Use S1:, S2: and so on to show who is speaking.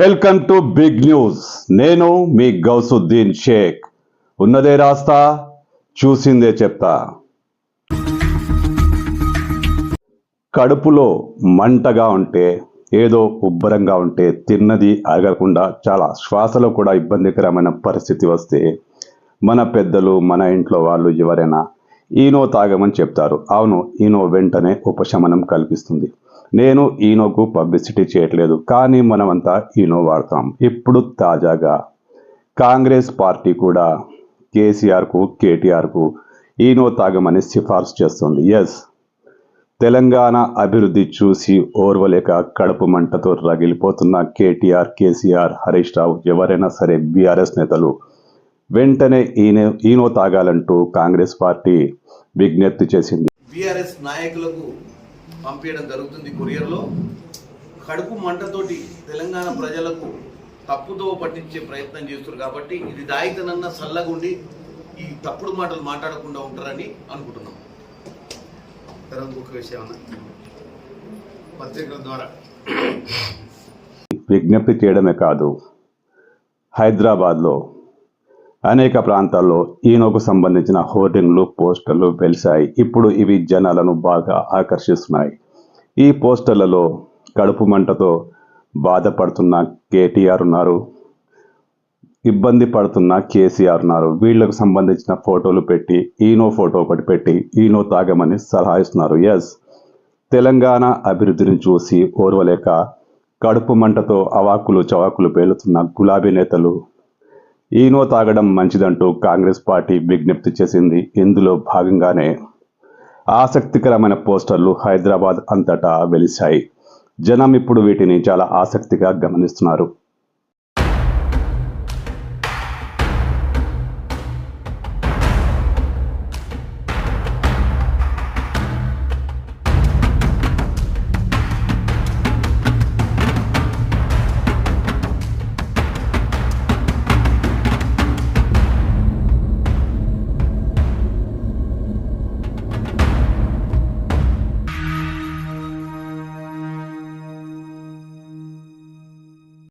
S1: Welcome to big news. నేను మీ గౌసుద్దీన్ షేక్. ఉన్నదే రాస్తా చూసిందే చెప్తా. కడుపులో మంటగా ఉంటే ఏదో ఉబ్బరంగా ఉంటే తిన్నది అరగకుండా చాలా శ్వాసలో కూడా ఇబ్బందికరమైన పరిస్థితి వస్తే మన పెద్దలు మన ఇంట్లో వాళ్ళు ఎవరైనా ఈనో తాగమని చెప్తారు. అవును ఈనో వెంటనే ఉపశమనం కల్పిస్తుంది. నేను ఈనోకు పబ్లిసిటీ చేయట్లేదు కానీ మనమంతా ఈనో వాడతాం. ఇప్పుడు తాజాగా కాంగ్రెస్ పార్టీ కూడా కేసీఆర్కు కేటీఆర్కు ఈనో తాగమని సిఫార్సు చేస్తుంది. ఎస్ తెలంగాణ అభివృద్ధి చూసి ఓర్వలేక కడుపు మంటతో రగిలిపోతున్న కేటీఆర్ కేసీఆర్ హరీష్ రావు ఎవరైనా సరే బీఆర్ఎస్ నేతలు వెంటనే ఈనో ఈనో తాగాలంటూ కాంగ్రెస్ పార్టీ విజ్ఞప్తి చేసింది.
S2: బీఆర్ఎస్ నాయకులకు పంపించడం జరుగుతుంది కొరియర్లో. కడుపు మంటతోటి తెలంగాణ ప్రజలకు తప్పుదో పట్టించే ప్రయత్నం చేస్తున్నారు కాబట్టి ఇది దాయితనన్న సల్లగుండి ఈ తప్పుడు మాటలు మాట్లాడకుండా ఉంటారని అనుకుంటున్నాం.
S3: తర్వాత ఇంకొక విషయం అన్న. పత్రికల ద్వారా.
S1: విజ్ఞప్తి చేయడమే కాదు హైదరాబాద్లో అనేక ప్రాంతాల్లో ఈనోకు సంబంధించిన హోర్డింగ్లు పోస్టర్లు వెలిశాయి. ఇప్పుడు ఇవి జనాలను బాగా ఆకర్షిస్తున్నాయి. ఈ పోస్టర్లలో కడుపు మంటతో బాధపడుతున్న కేటీఆర్ ఉన్నారు. ఇబ్బంది పడుతున్న కేసీఆర్ ఉన్నారు. వీళ్ళకు సంబంధించిన ఫోటోలు పెట్టి ఈనో ఫోటో ఒకటి పెట్టి ఈనో తాగమని సలహా ఇస్తున్నారు ఎస్ తెలంగాణ అభివృద్ధిని చూసి ఓర్వలేక కడుపు మంటతో అవాకులు చవాకులు పేలుతున్న గులాబీ నేతలు ఈనో తాగడం మంచిదంటూ కాంగ్రెస్ పార్టీ విజ్ఞప్తి చేసింది. ఇందులో భాగంగానే ఆసక్తికరమైన పోస్టర్లు హైదరాబాద్ అంతటా వెలిశాయి. జనం ఇప్పుడు వీటిని చాలా ఆసక్తిగా గమనిస్తున్నారు.